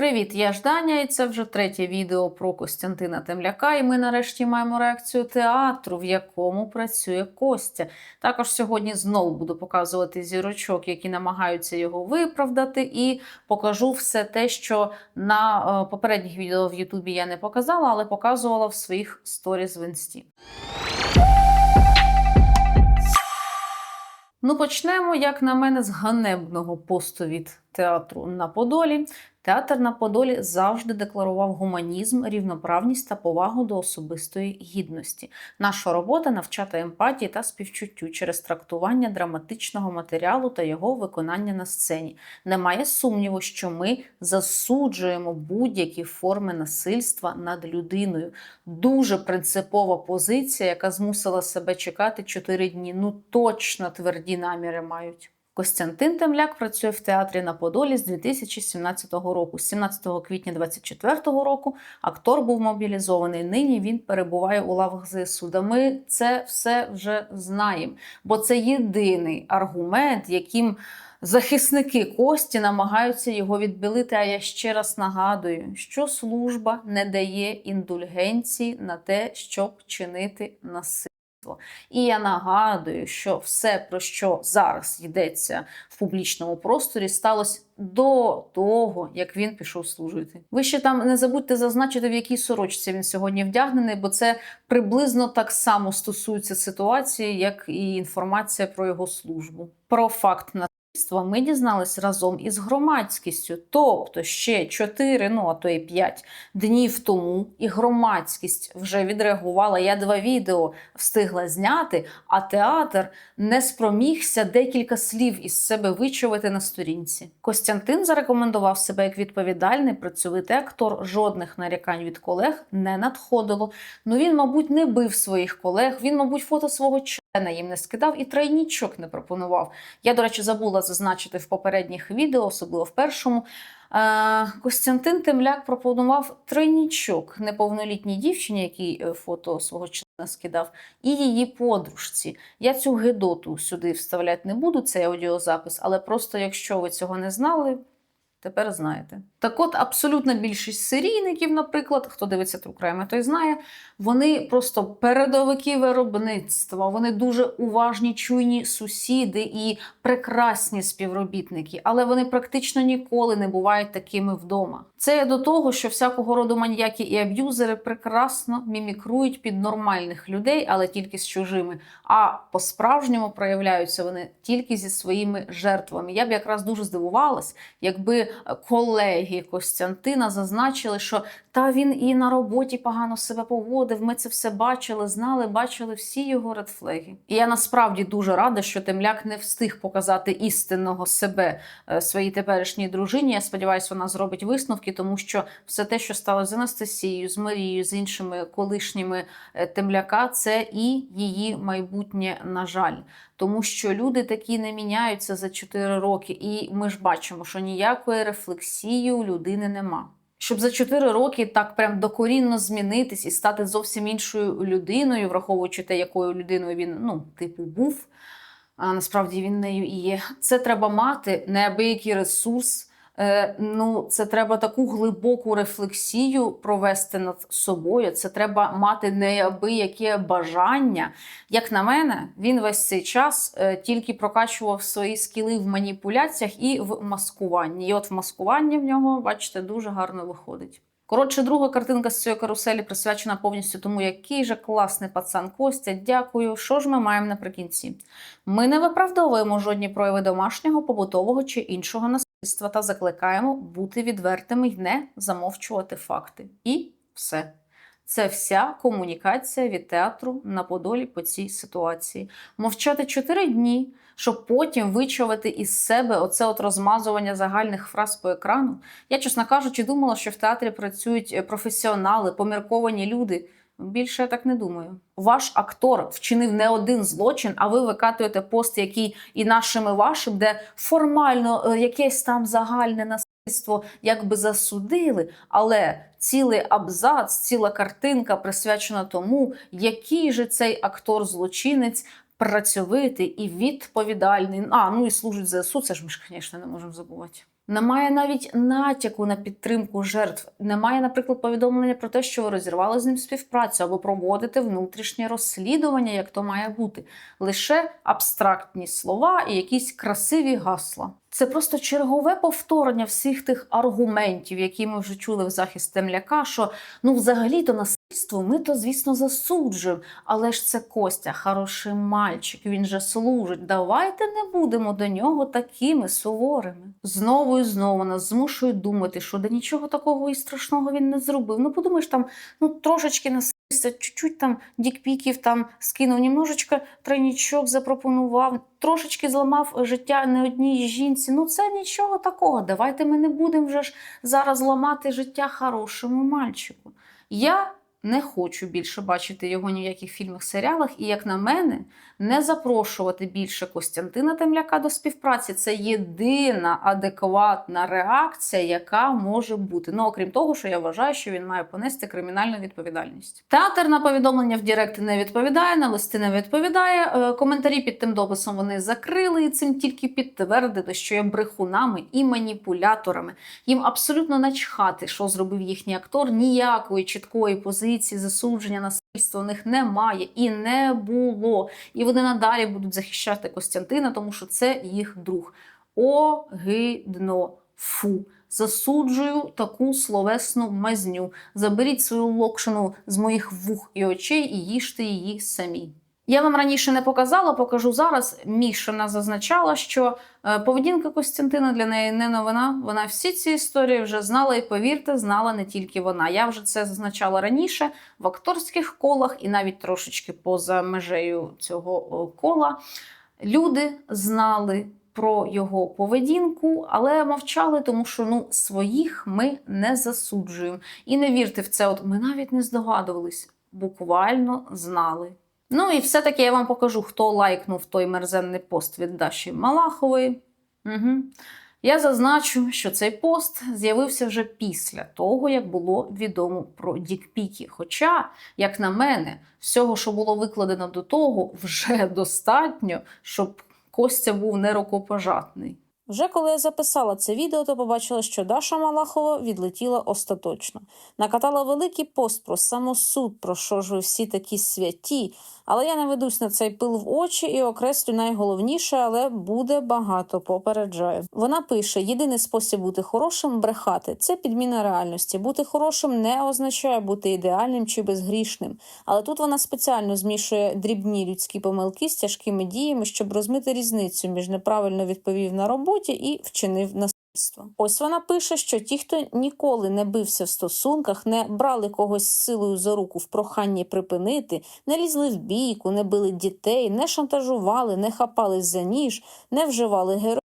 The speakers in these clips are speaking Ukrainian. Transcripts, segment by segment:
Привіт, я Жданя, і це вже третє відео про Костянтина Темляка. І ми нарешті маємо реакцію театру, в якому працює Костя. Також сьогодні знову буду показувати зірочок, які намагаються його виправдати, і покажу все те, що на е, попередніх відео в Ютубі я не показала, але показувала в своїх сторіз в інсті. Ну, почнемо, як на мене, з ганебного посту від театру на Подолі. Театр на Подолі завжди декларував гуманізм, рівноправність та повагу до особистої гідності. Наша робота навчати емпатії та співчуттю через трактування драматичного матеріалу та його виконання на сцені. Немає сумніву, що ми засуджуємо будь-які форми насильства над людиною. Дуже принципова позиція, яка змусила себе чекати чотири дні. Ну точно тверді наміри мають. Костянтин Темляк працює в театрі на Подолі з 2017 року. З 17 квітня 2024 року актор був мобілізований. Нині він перебуває у лавах ЗСУ. Да ми це все вже знаємо, бо це єдиний аргумент, яким захисники Кості намагаються його відбілити. А я ще раз нагадую, що служба не дає індульгенції на те, щоб чинити насильство. І я нагадую, що все, про що зараз йдеться в публічному просторі, сталося до того, як він пішов служити. Ви ще там не забудьте зазначити, в якій сорочці він сьогодні вдягнений, бо це приблизно так само стосується ситуації, як і інформація про його службу. Про факт насильства ми дізнались разом із громадськістю, тобто ще 4, ну а то і 5 днів тому, і громадськість вже відреагувала. Я два відео встигла зняти, а театр не спромігся декілька слів із себе вичувати на сторінці. Костянтин зарекомендував себе як відповідальний, працьовитий актор. Жодних нарікань від колег не надходило. Ну він, мабуть, не бив своїх колег. Він, мабуть, фото свого їм не скидав і тройнічок не пропонував. Я, до речі, забула зазначити в попередніх відео, особливо в першому. Е, Костянтин Темляк пропонував тройнічок неповнолітній дівчині, який е, фото свого члена скидав, і її подружці. Я цю гедоту сюди вставляти не буду, цей аудіозапис, але просто якщо ви цього не знали. Тепер знаєте. Так от, абсолютна більшість серійників, наприклад, хто дивиться Crime, той знає, вони просто передовики виробництва, вони дуже уважні, чуйні сусіди і прекрасні співробітники, але вони практично ніколи не бувають такими вдома. Це до того, що всякого роду маньяки і аб'юзери прекрасно мімікрують під нормальних людей, але тільки з чужими. А по-справжньому проявляються вони тільки зі своїми жертвами. Я б якраз дуже здивувалась, якби колеги Костянтина зазначили, що та він і на роботі погано себе поводив. Ми це все бачили, знали, бачили всі його редфлеги. І я насправді дуже рада, що Темляк не встиг показати істинного себе е, своїй теперішній дружині. Я сподіваюся, вона зробить висновки, тому що все те, що стало з Анастасією, з Марією, з іншими колишніми е, Темляка, це і її майбутнє, на жаль. Тому що люди такі не міняються за 4 роки, і ми ж бачимо, що ніякої рефлексії у людини нема. Щоб за 4 роки так прям докорінно змінитись і стати зовсім іншою людиною, враховуючи те, якою людиною він ну, типу був, а насправді він нею і є. Це треба мати неабиякий ресурс. Е, ну, це треба таку глибоку рефлексію провести над собою. Це треба мати неабияке бажання. Як на мене, він весь цей час е, тільки прокачував свої скіли в маніпуляціях і в маскуванні. І от в маскуванні в нього, бачите, дуже гарно виходить. Коротше, друга картинка з цієї каруселі присвячена повністю тому, який же класний пацан Костя. Дякую. Що ж ми маємо наприкінці? Ми не виправдовуємо жодні прояви домашнього, побутового чи іншого насильства та закликаємо бути відвертими й не замовчувати факти. І все. Це вся комунікація від театру на Подолі по цій ситуації. Мовчати чотири дні, щоб потім вичувати із себе оце от розмазування загальних фраз по екрану. Я, чесно кажучи, думала, що в театрі працюють е, професіонали, помірковані люди. Більше я так не думаю. Ваш актор вчинив не один злочин, а ви викатуєте пост, який і нашим, і вашим, де формально е, якесь там загальне насильство якби засудили, але цілий абзац, ціла картинка присвячена тому, який же цей актор-злочинець працьовитий і відповідальний. А, ну і служить ЗСУ, це ж ми ж, звісно, не можемо забувати. Немає навіть натяку на підтримку жертв. Немає, наприклад, повідомлення про те, що ви розірвали з ним співпрацю або проводите внутрішнє розслідування, як то має бути. Лише абстрактні слова і якісь красиві гасла. Це просто чергове повторення всіх тих аргументів, які ми вже чули в захист темляка. Що ну, взагалі-то насильство ми то, звісно, засуджуємо. Але ж це Костя, хороший мальчик, він же служить. Давайте не будемо до нього такими суворими. Знову і знову нас змушують думати, що да нічого такого і страшного він не зробив. Ну, подумаєш, там ну трошечки насильство, чуть-чуть там дікпіків там скинув, немножечко тройнічок запропонував, трошечки зламав життя не одній жінці. Ну це нічого такого. Давайте ми не будемо вже ж зараз ламати життя хорошому мальчику. Я не хочу більше бачити його ні в яких фільмах, серіалах, і, як на мене, не запрошувати більше Костянтина Темляка до співпраці. Це єдина адекватна реакція, яка може бути. Ну, окрім того, що я вважаю, що він має понести кримінальну відповідальність. Театр на повідомлення в Дірект не відповідає, на листи не відповідає. Е, Коментарі під тим дописом вони закрили і цим тільки підтвердили, що є брехунами і маніпуляторами. Їм абсолютно начхати, що зробив їхній актор. Ніякої чіткої позиції засудження насильства у них немає і не було. І вони надалі будуть захищати Костянтина, тому що це їх друг. Огидно. Фу. Засуджую таку словесну мазню. Заберіть свою локшину з моїх вух і очей і їжте її самі. Я вам раніше не показала, покажу зараз. Мішина зазначала, що е, поведінка Костянтина для неї не новина. Вона всі ці історії вже знала, і повірте, знала не тільки вона. Я вже це зазначала раніше в акторських колах і навіть трошечки поза межею цього кола. Люди знали про його поведінку, але мовчали, тому що ну, своїх ми не засуджуємо. І не вірте в це, от ми навіть не здогадувались, буквально знали. Ну і все-таки я вам покажу, хто лайкнув той мерзенний пост від Даші Малахової. Угу. Я зазначу, що цей пост з'явився вже після того, як було відомо про дікпіки. Хоча, як на мене, всього, що було викладено до того, вже достатньо, щоб Костя був нерукопожатний. Вже коли я записала це відео, то побачила, що Даша Малахова відлетіла остаточно. Накатала великий пост про самосуд, про що ж ви всі такі святі. Але я не ведусь на цей пил в очі і окреслю найголовніше, але буде багато, попереджаю. Вона пише: єдиний спосіб бути хорошим брехати це підміна реальності. Бути хорошим не означає бути ідеальним чи безгрішним. Але тут вона спеціально змішує дрібні людські помилки з тяжкими діями, щоб розмити різницю між неправильно відповів на роботі і вчинив на Ось вона пише, що ті, хто ніколи не бився в стосунках, не брали когось силою за руку в проханні припинити, не лізли в бійку, не били дітей, не шантажували, не хапались за ніж, не вживали героїн,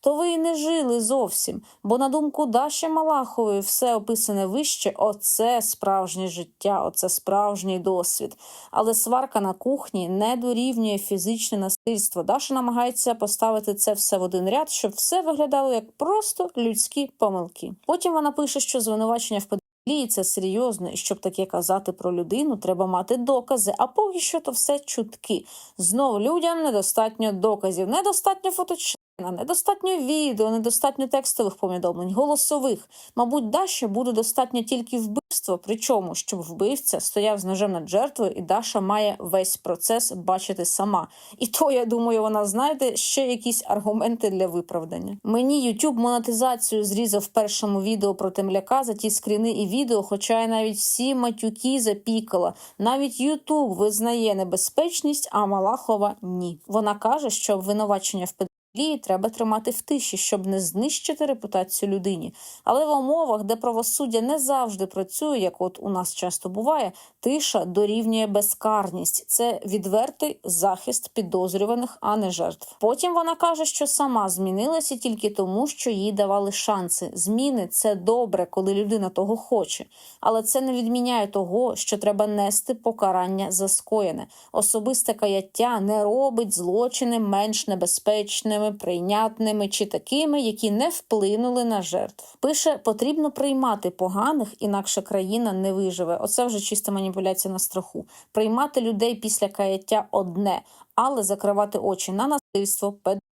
то ви і не жили зовсім. Бо, на думку Даші Малахової, все описане вище оце справжнє життя, оце справжній досвід. Але сварка на кухні не дорівнює фізичне насильство. Даша намагається поставити це все в один ряд, щоб все виглядало як просто людські помилки. Потім вона пише, що звинувачення в педофілії – це серйозно, і щоб таке казати про людину, треба мати докази. А поки що то все чутки. Знову людям недостатньо доказів, недостатньо фоточлена, недостатньо відео, недостатньо текстових повідомлень, голосових. Мабуть, Даші буде достатньо тільки вбивство, причому щоб вбивця стояв з ножем над жертвою, і Даша має весь процес бачити сама. І то, я думаю, вона знайде ще якісь аргументи для виправдання. Мені YouTube монетизацію зрізав в першому відео про темляка за ті скріни і відео, хоча я навіть всі матюки запікала. Навіть YouTube визнає небезпечність, а Малахова ні. Вона каже, що обвинувачення в педофілії треба тримати в тиші, щоб не знищити репутацію людині. Але в умовах, де правосуддя не завжди працює, як от у нас часто буває, тиша дорівнює безкарність. Це відвертий захист підозрюваних, а не жертв. Потім вона каже, що сама змінилася тільки тому, що їй давали шанси. Зміни це добре, коли людина того хоче, але це не відміняє того, що треба нести покарання за скоєне. Особисте каяття не робить злочини менш небезпечними, прийнятними чи такими, які не вплинули на жертв. Пише, потрібно приймати поганих, інакше країна не виживе. Оце вже чиста маніпуляція на страху. Приймати людей після каяття одне, але закривати очі на насильство,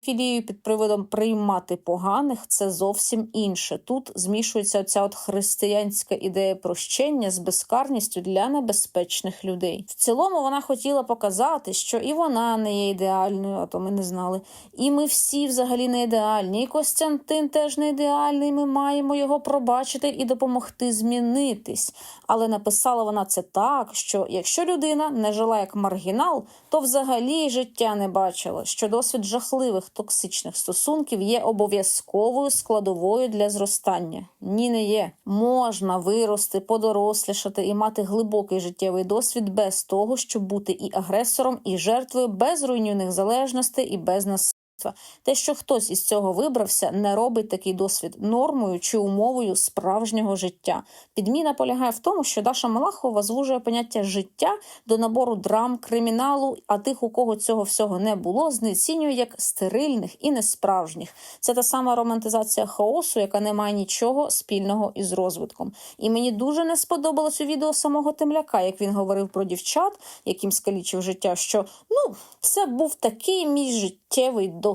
педофілію під приводом приймати поганих це зовсім інше. Тут змішується ця от християнська ідея прощення з безкарністю для небезпечних людей. В цілому вона хотіла показати, що і вона не є ідеальною, а то ми не знали. І ми всі взагалі не ідеальні. І Костянтин теж не ідеальний. Ми маємо його пробачити і допомогти змінитись. Але написала вона це так, що якщо людина не жила як маргінал, то взагалі життя не бачила, що досвід жахливих токсичних стосунків є обов'язковою складовою для зростання. Ні, не є. Можна вирости, подорослішати і мати глибокий життєвий досвід без того, щоб бути і агресором, і жертвою, без руйнівних залежностей і без насильства. Те, що хтось із цього вибрався, не робить такий досвід нормою чи умовою справжнього життя. Підміна полягає в тому, що Даша Малахова звужує поняття життя до набору драм, криміналу, а тих, у кого цього всього не було, знецінює як стерильних і несправжніх. Це та сама романтизація хаосу, яка не має нічого спільного із розвитком. І мені дуже не сподобалось у відео самого Темляка, як він говорив про дівчат, яким скалічив життя, що ну це був такий мій життєвий досвід.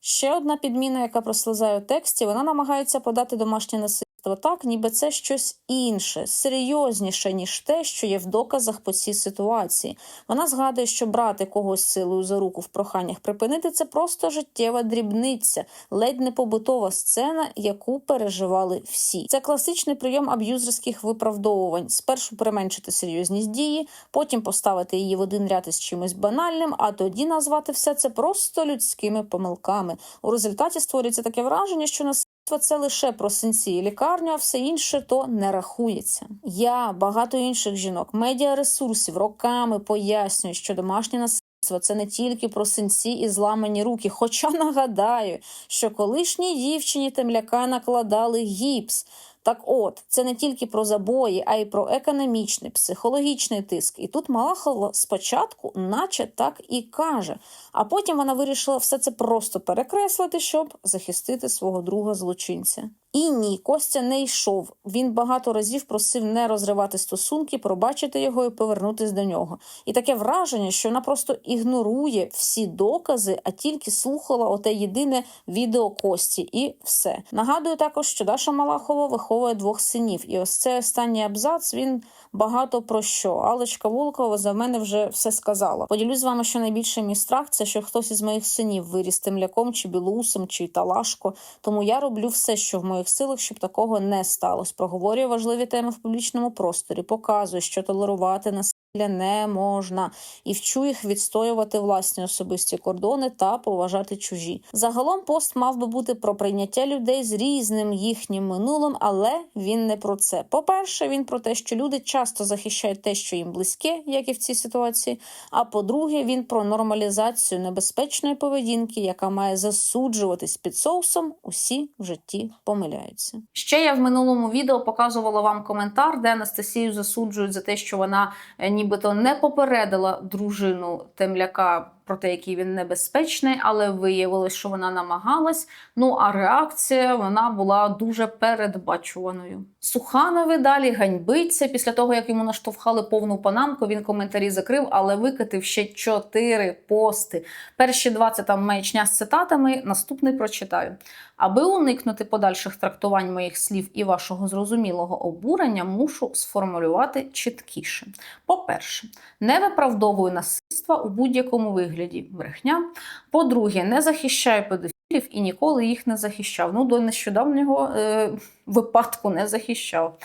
Ще одна підміна, яка прослизає у тексті, вона намагається подати домашнє насильство так, ніби це щось інше, серйозніше, ніж те, що є в доказах по цій ситуації. Вона згадує, що брати когось силою за руку в проханнях припинити це просто життєва дрібниця, ледь не побутова сцена, яку переживали всі. Це класичний прийом аб'юзерських виправдовувань: спершу применшити серйозність дії, потім поставити її в один ряд із чимось банальним, а тоді назвати все це просто людськими помилками. У результаті створюється таке враження, що насильство це лише про синці і лікарню, а все інше то не рахується. Я багато інших жінок, медіаресурсів роками пояснюють, що домашнє насильство це не тільки про синці і зламані руки. Хоча нагадаю, що колишній дівчині темляка накладали гіпс. Так от, це не тільки про забої, а й про економічний, психологічний тиск. І тут Малахова спочатку, наче так і каже, а потім вона вирішила все це просто перекреслити, щоб захистити свого друга злочинця. І ні, Костя не йшов. Він багато разів просив не розривати стосунки, пробачити його і повернутись до нього. І таке враження, що вона просто ігнорує всі докази, а тільки слухала оте єдине відео Кості, і все. Нагадую також, що Даша Малахова виховує двох синів. І ось цей останній абзац він багато про що. Алечка Волкова за мене вже все сказала. Поділюсь з вами, що найбільше мій страх це що хтось із моїх синів виріс темляком, чи білусом, чи талашко. Тому я роблю все, що в моїх силах, щоб такого не сталося. Проговорюю важливі теми в публічному просторі, показую, що толерувати насилля не можна, і вчу їх відстоювати власні особисті кордони та поважати чужі. Загалом пост мав би бути про прийняття людей з різним їхнім минулим, але він не про це. По-перше, він про те, що люди часто захищають те, що їм близьке, як і в цій ситуації. А по-друге, він про нормалізацію небезпечної поведінки, яка має засуджуватись під соусом. Усі в житті помиляються. Ще я в минулому відео показувала вам коментар, де Анастасію засуджують за те, що вона е, нібито не попередила дружину темляка про те, який він небезпечний, але виявилось, що вона намагалась. Ну а реакція вона була дуже передбачуваною. Суханови далі ганьбиться після того, як йому наштовхали повну панамку. Він коментарі закрив, але викатив ще чотири пости. Перші два це там маячня з цитатами. Наступний прочитаю. Аби уникнути подальших трактувань моїх слів і вашого зрозумілого обурення, мушу сформулювати чіткіше. По-перше, не виправдовую насильства у будь-якому вигляді брехня. По-друге, не захищаю педофілів і ніколи їх не захищав. Ну, до нещодавнього е, випадку не захищав.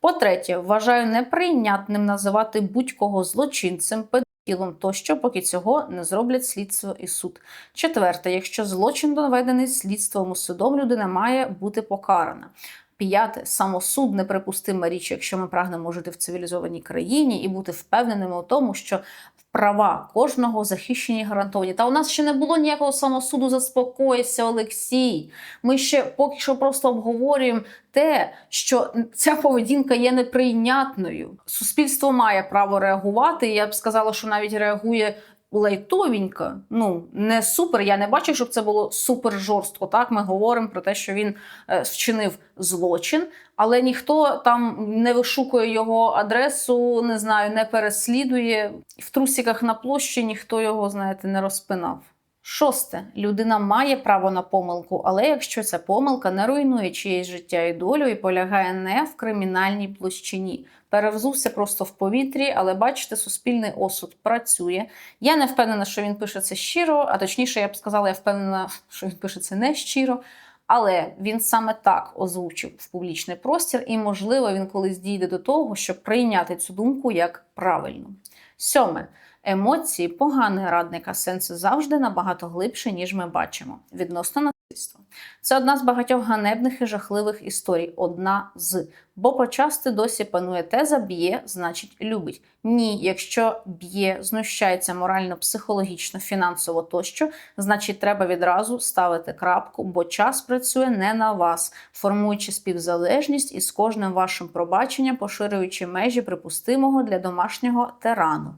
По-третє, вважаю неприйнятним називати будь-кого злочинцем, педофілом тощо, поки цього не зроблять слідство і суд. Четверте, якщо злочин доведений слідством і судом, людина має бути покарана. П'яте, самосуд неприпустима річ, якщо ми прагнемо жити в цивілізованій країні і бути впевненими у тому, що права кожного захищені гарантовані. Та у нас ще не було ніякого самосуду. Заспокойся, Олексій. Ми ще поки що просто обговорюємо те, що ця поведінка є неприйнятною. Суспільство має право реагувати. Я б сказала, що навіть реагує. Лайтовенько, ну не супер. Я не бачу, щоб це було супер жорстко. Так, ми говоримо про те, що він е, вчинив злочин, але ніхто там не вишукує його адресу, не знаю, не переслідує. В трусіках на площі ніхто його, знаєте, не розпинав. Шосте. Людина має право на помилку, але якщо ця помилка не руйнує чиєсь життя і долю і полягає не в кримінальній площині. Перевзувся просто в повітрі, але бачите, суспільний осуд працює. Я не впевнена, що він пише це щиро, а точніше, я б сказала, я впевнена, що він пише це не щиро. Але він саме так озвучив в публічний простір, і, можливо, він колись дійде до того, щоб прийняти цю думку як правильну. Сьоме. Емоції поганий радник, а сенси завжди набагато глибше, ніж ми бачимо. Відносно насильства. Це одна з багатьох ганебних і жахливих історій. Одна з. Бо почасти досі панує теза б'є, значить любить. Ні, якщо б'є, знущається морально, психологічно, фінансово тощо, значить треба відразу ставити крапку, бо час працює не на вас, формуючи співзалежність із кожним вашим пробаченням, поширюючи межі припустимого для домашнього тирану.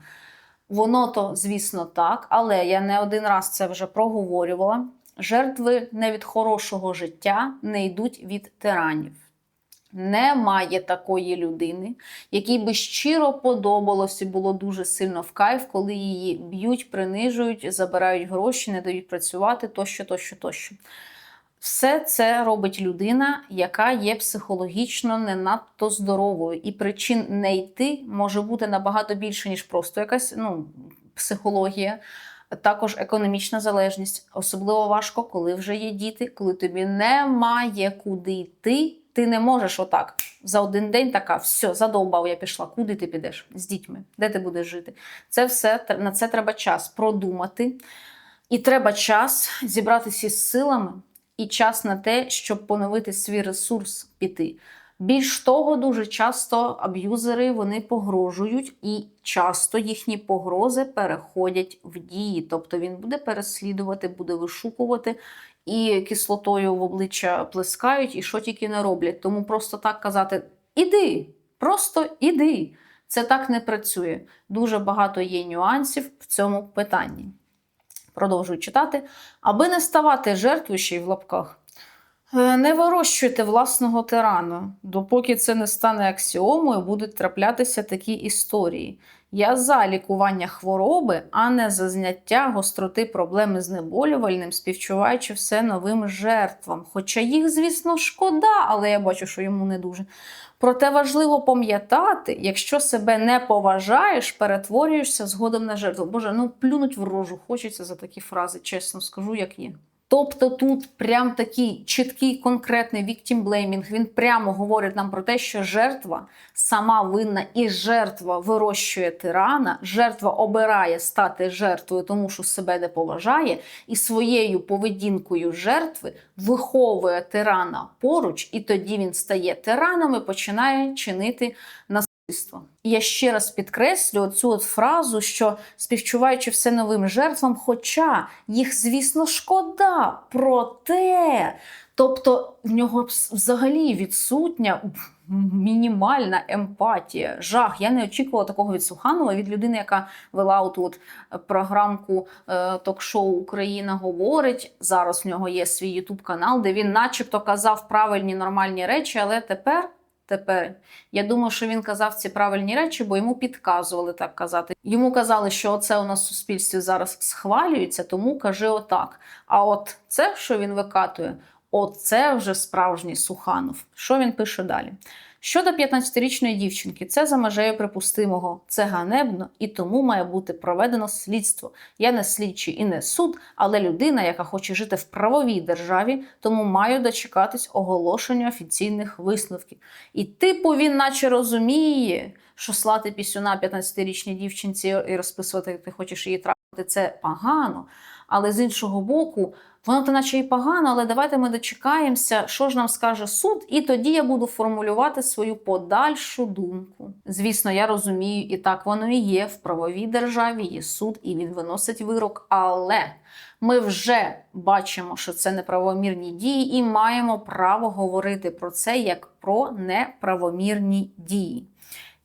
Воно то, звісно, так, але я не один раз це вже проговорювала. Жертви не від хорошого життя не йдуть від тиранів. Немає такої людини, якій би щиро подобалося було дуже сильно в кайф, коли її б'ють, принижують, забирають гроші, не дають працювати тощо, тощо, тощо. Все це робить людина, яка є психологічно не надто здоровою, і причин не йти може бути набагато більше, ніж просто якась ну, психологія. Також економічна залежність. Особливо важко, коли вже є діти, коли тобі немає куди йти. Ти не можеш отак за один день така, все, задовбав, я пішла. Куди ти підеш з дітьми? Де ти будеш жити? Це все на це треба час продумати. І треба час зібратися з силами і час на те, щоб поновити свій ресурс піти. Більш того, дуже часто аб'юзери вони погрожують, і часто їхні погрози переходять в дії. Тобто він буде переслідувати, буде вишукувати і кислотою в обличчя плескають, і що тільки не роблять. Тому просто так казати: іди, просто іди. Це так не працює. Дуже багато є нюансів в цьому питанні. Продовжую читати. Аби не ставати жертвою ще й в лапках. Е, Не вирощуйте власного тирану, допоки це не стане аксіомою, будуть траплятися такі історії. Я за лікування хвороби, а не за зняття гостроти проблеми з неболювальним, співчуваючи все новим жертвам. Хоча їх, звісно, шкода, але я бачу, що йому не дуже. Проте важливо пам'ятати, якщо себе не поважаєш, перетворюєшся згодом на жертву. Боже, ну плюнуть в рожу, хочеться за такі фрази, чесно скажу, як є. Тобто тут прям такий чіткий конкретний blaming, Він прямо говорить нам про те, що жертва сама винна і жертва вирощує тирана, жертва обирає стати жертвою, тому що себе не поважає, і своєю поведінкою жертви виховує тирана поруч, і тоді він стає тираном і починає чинити насильство. Я ще раз підкреслю цю от фразу, що співчуваючи все новим жертвам, хоча їх, звісно, шкода, проте. Тобто в нього взагалі відсутня мінімальна емпатія, жах. Я не очікувала такого від Суханова, від людини, яка вела оту от програмку е, ток-шоу Україна говорить. Зараз в нього є свій Ютуб канал, де він, начебто, казав правильні нормальні речі, але тепер. Тепер я думаю, що він казав ці правильні речі, бо йому підказували так казати. Йому казали, що оце у нас в суспільстві зараз схвалюється, тому кажи отак. А от це, що він викатує, оце вже справжній Суханов. Що він пише далі? Щодо 15-річної дівчинки, це за межею припустимого, це ганебно і тому має бути проведено слідство. Я не слідчий і не суд, але людина, яка хоче жити в правовій державі, тому маю дочекатись оголошення офіційних висновків. І типу він, наче розуміє, що слати пісюна 15-річній дівчинці і розписувати, як ти хочеш її трапити, це погано. Але з іншого боку, воно то наче і погано, але давайте ми дочекаємося, що ж нам скаже суд, і тоді я буду формулювати свою подальшу думку. Звісно, я розумію, і так воно і є. В правовій державі є суд, і він виносить вирок. Але ми вже бачимо, що це неправомірні дії, і маємо право говорити про це як про неправомірні дії.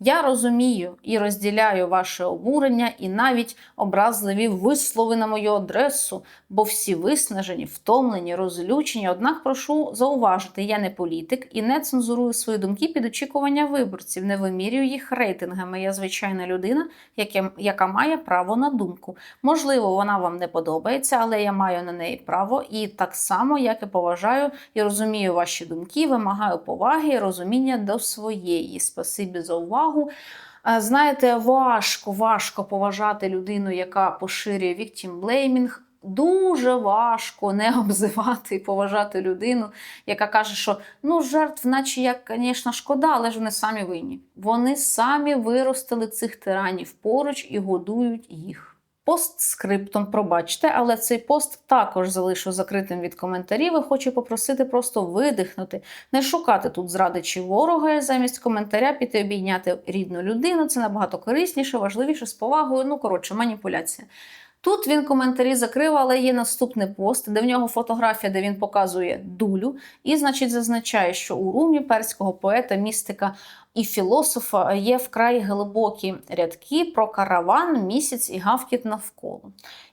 Я розумію і розділяю ваше обурення і навіть образливі вислови на мою адресу, бо всі виснажені, втомлені, розлючені. Однак прошу зауважити, я не політик і не цензурую свої думки під очікування виборців, не вимірюю їх рейтингами. Я звичайна людина, яка має право на думку. Можливо, вона вам не подобається, але я маю на неї право і так само, як і поважаю і розумію ваші думки, вимагаю поваги і розуміння до своєї. Спасибі за увагу. Е, Знаєте, важко, важко поважати людину, яка поширює victim-blaming. Дуже важко не обзивати і поважати людину, яка каже, що ну жертв, наче як, звісно, шкода, але ж вони самі винні. Вони самі виростили цих тиранів поруч і годують їх. Постскриптом, пробачте, але цей пост також залишу закритим від коментарів і хочу попросити просто видихнути, не шукати тут зради чи ворога, і замість коментаря піти обійняти рідну людину. Це набагато корисніше, важливіше з повагою. Ну, коротше, маніпуляція. Тут він коментарі закрив, але є наступний пост, де в нього фотографія, де він показує дулю, і, значить, зазначає, що у румі перського поета, містика і філософа є вкрай глибокі рядки про караван, місяць і гавкіт навколо.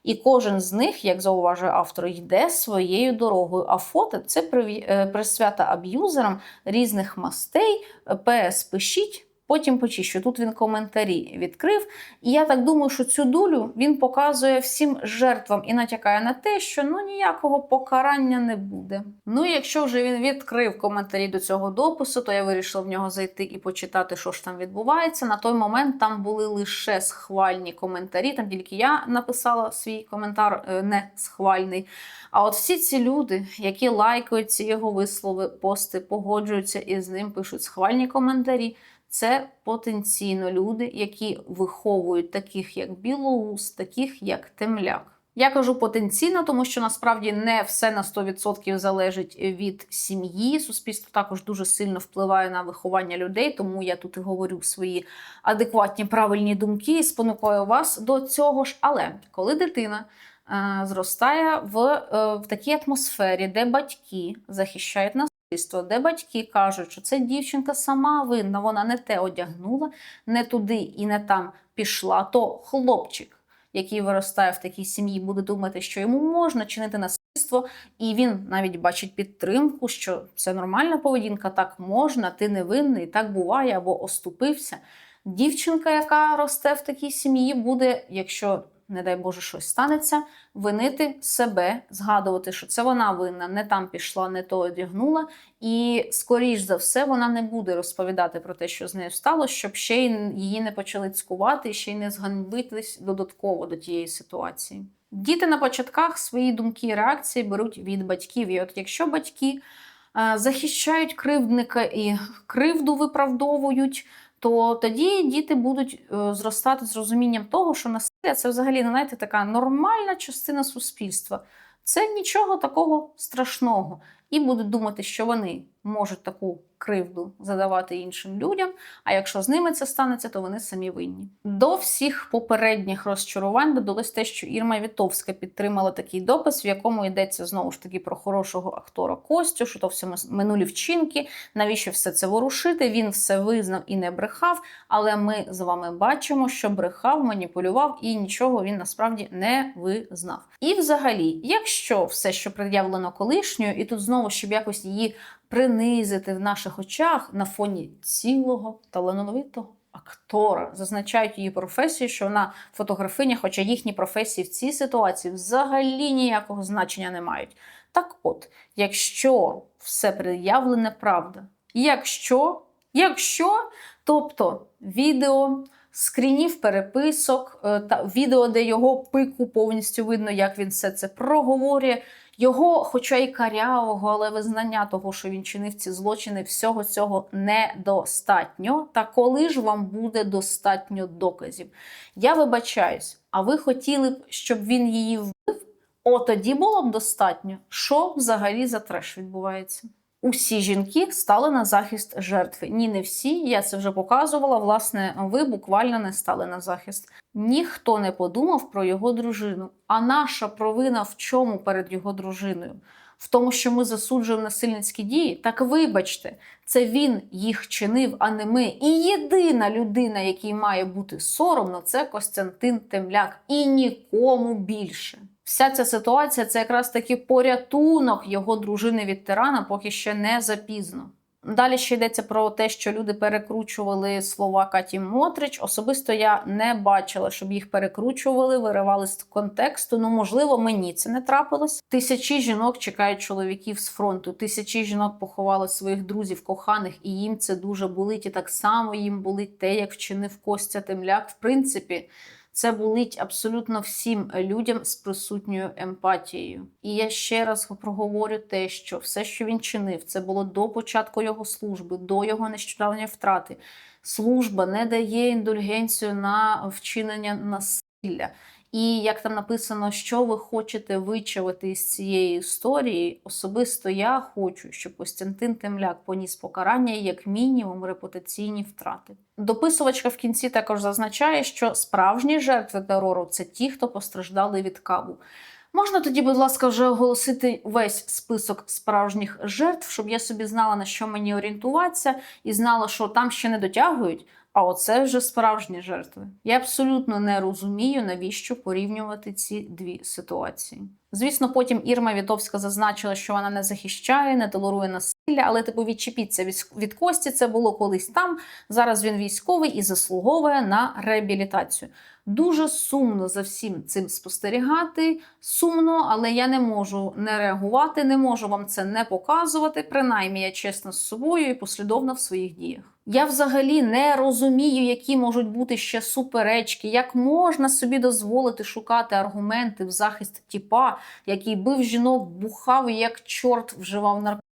І кожен з них, як зауважує автор, йде своєю дорогою. А фото це е, присвята аб'юзерам різних мастей. ПС пишіть. Потім почищу. Тут він коментарі відкрив. І я так думаю, що цю дулю він показує всім жертвам і натякає на те, що ну ніякого покарання не буде. Ну, якщо вже він відкрив коментарі до цього допису, то я вирішила в нього зайти і почитати, що ж там відбувається. На той момент там були лише схвальні коментарі. Там тільки я написала свій коментар е, не схвальний. А от всі ці люди, які лайкають ці його вислови, пости, погоджуються із ним, пишуть схвальні коментарі. Це потенційно люди, які виховують таких як Білоус, таких як Темляк. Я кажу потенційно, тому що насправді не все на 100% залежить від сім'ї. Суспільство також дуже сильно впливає на виховання людей, тому я тут і говорю свої адекватні правильні думки і спонукаю вас до цього ж. Але коли дитина е, зростає в, е, в такій атмосфері, де батьки захищають нас де батьки кажуть, що це дівчинка сама винна, вона не те одягнула, не туди і не там пішла, то хлопчик, який виростає в такій сім'ї, буде думати, що йому можна чинити насильство, і він навіть бачить підтримку, що це нормальна поведінка, так можна, ти не винний, так буває, або оступився. Дівчинка, яка росте в такій сім'ї, буде, якщо не дай Боже, щось станеться, винити себе, згадувати, що це вона винна, не там пішла, не то одягнула. І, скоріш за все, вона не буде розповідати про те, що з нею сталося, щоб ще й її не почали цькувати ще й не зганьбитись додатково до тієї ситуації. Діти на початках свої думки і реакції беруть від батьків. І от якщо батьки е, захищають кривдника і кривду виправдовують, то тоді діти будуть е, зростати з розумінням того, що насилля це взагалі ну, знаєте, така нормальна частина суспільства. Це нічого такого страшного. І будуть думати, що вони можуть таку кривду задавати іншим людям. А якщо з ними це станеться, то вони самі винні. До всіх попередніх розчарувань додалось те, що Ірма Вітовська підтримала такий допис, в якому йдеться знову ж таки про хорошого актора Костю, що то все минулі вчинки, навіщо все це ворушити. Він все визнав і не брехав. Але ми з вами бачимо, що брехав, маніпулював і нічого він насправді не визнав. І взагалі, якщо все, що пред'явлено колишньою, і тут знову щоб якось її принизити в наших очах на фоні цілого талановитого актора, зазначають її професію, що вона фотографиня, хоча їхні професії в цій ситуації взагалі ніякого значення не мають. Так от, якщо все пред'явлене правда, якщо, якщо, тобто відео. Скрінів переписок, е, та відео, де його пику повністю видно, як він все це проговорює. Його, хоча й карявого, але визнання того, що він чинив ці злочини, всього цього недостатньо. Та коли ж вам буде достатньо доказів? Я вибачаюсь, а ви хотіли б, щоб він її вбив? О, тоді було б достатньо. Що взагалі за треш відбувається? Усі жінки стали на захист жертви. Ні, не всі. Я це вже показувала. Власне, ви буквально не стали на захист. Ніхто не подумав про його дружину. А наша провина в чому перед його дружиною? в тому, що ми засуджуємо насильницькі дії, так вибачте, це він їх чинив, а не ми. І єдина людина, якій має бути соромно, це Костянтин Темляк. І нікому більше. Вся ця ситуація це якраз таки порятунок його дружини від тирана, поки ще не запізно. Далі ще йдеться про те, що люди перекручували слова Каті Мотрич. Особисто я не бачила, щоб їх перекручували, виривали з контексту. Ну, можливо, мені це не трапилось. Тисячі жінок чекають чоловіків з фронту. Тисячі жінок поховали своїх друзів, коханих, і їм це дуже болить. І так само їм болить те, як вчинив Костя Темляк. В принципі. Це болить абсолютно всім людям з присутньою емпатією. І я ще раз проговорю те, що все, що він чинив, це було до початку його служби, до його нещодавньої втрати. Служба не дає індульгенцію на вчинення насилля. І як там написано, що ви хочете вичавити із цієї історії, особисто я хочу, щоб Костянтин Темляк поніс покарання як мінімум репутаційні втрати. Дописувачка в кінці також зазначає, що справжні жертви терору це ті, хто постраждали від кабу. Можна тоді, будь ласка, вже оголосити весь список справжніх жертв, щоб я собі знала, на що мені орієнтуватися, і знала, що там ще не дотягують, а оце вже справжні жертви. Я абсолютно не розумію, навіщо порівнювати ці дві ситуації. Звісно, потім Ірма Вітовська зазначила, що вона не захищає, не толерує насилля, але типу відчепіться від, Кості. Це було колись там. Зараз він військовий і заслуговує на реабілітацію. Дуже сумно за всім цим спостерігати. Сумно, але я не можу не реагувати, не можу вам це не показувати. Принаймні, я чесна з собою і послідовна в своїх діях. Я взагалі не розумію, які можуть бути ще суперечки, як можна собі дозволити шукати аргументи в захист тіпа, який бив жінок, бухав як чорт вживав наркотики,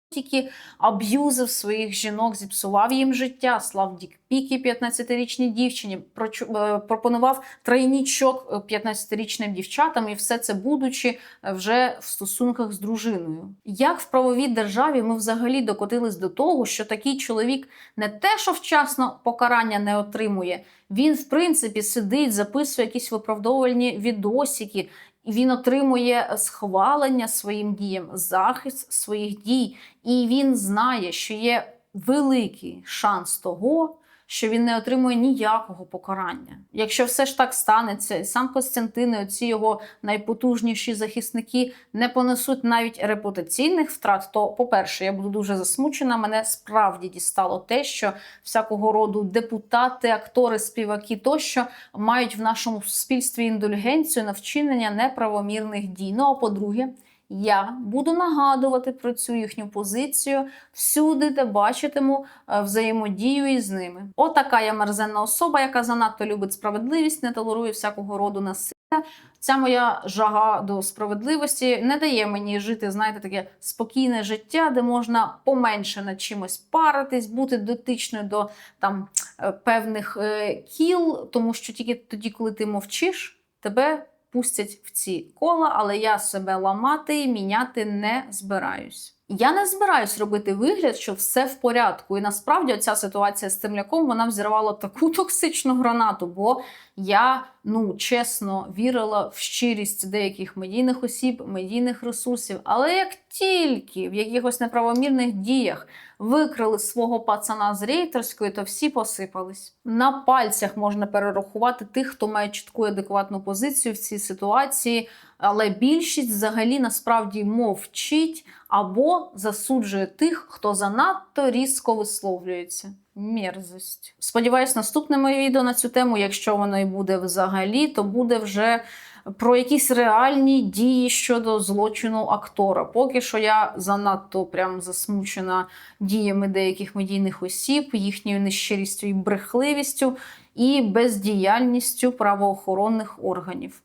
аб'юзив своїх жінок, зіпсував їм життя, слав дікпіки 15-річній дівчині, е, пропонував тройнічок 15-річним дівчатам, і все це будучи е, вже в стосунках з дружиною. Як в правовій державі ми взагалі докотились до того, що такий чоловік не те, що вчасно покарання не отримує, він в принципі сидить, записує якісь виправдовувальні відосики. І він отримує схвалення своїм діям, захист своїх дій, і він знає, що є великий шанс того, що він не отримує ніякого покарання. Якщо все ж так станеться, і сам Костянтин, і оці його найпотужніші захисники не понесуть навіть репутаційних втрат, то, по-перше, я буду дуже засмучена. Мене справді дістало те, що всякого роду депутати, актори, співаки тощо мають в нашому суспільстві індульгенцію на вчинення неправомірних дій. Ну а по-друге, я буду нагадувати про цю їхню позицію всюди, де бачитиму е, взаємодію із ними. Отака я мерзенна особа, яка занадто любить справедливість, не толерує всякого роду насилля. Ця моя жага до справедливості не дає мені жити, знаєте, таке спокійне життя, де можна поменше над чимось паритись, бути дотичною до там е, певних е, кіл, тому що тільки тоді, коли ти мовчиш, тебе пустять в ці кола, але я себе ламати і міняти не збираюсь. Я не збираюсь робити вигляд, що все в порядку. І насправді ця ситуація з темляком вона взірвала таку токсичну гранату, бо я ну чесно вірила в щирість деяких медійних осіб, медійних ресурсів. Але як тільки в якихось неправомірних діях викрили свого пацана з рейтерської, то всі посипались. На пальцях можна перерахувати тих, хто має чітку і адекватну позицію в цій ситуації, але більшість взагалі насправді мовчить або засуджує тих, хто занадто різко висловлюється. Мерзость. Сподіваюсь, наступне моє відео на цю тему, якщо воно і буде взагалі, то буде вже про якісь реальні дії щодо злочину актора. Поки що я занадто прям засмучена діями деяких медійних осіб, їхньою нещирістю і брехливістю і бездіяльністю правоохоронних органів.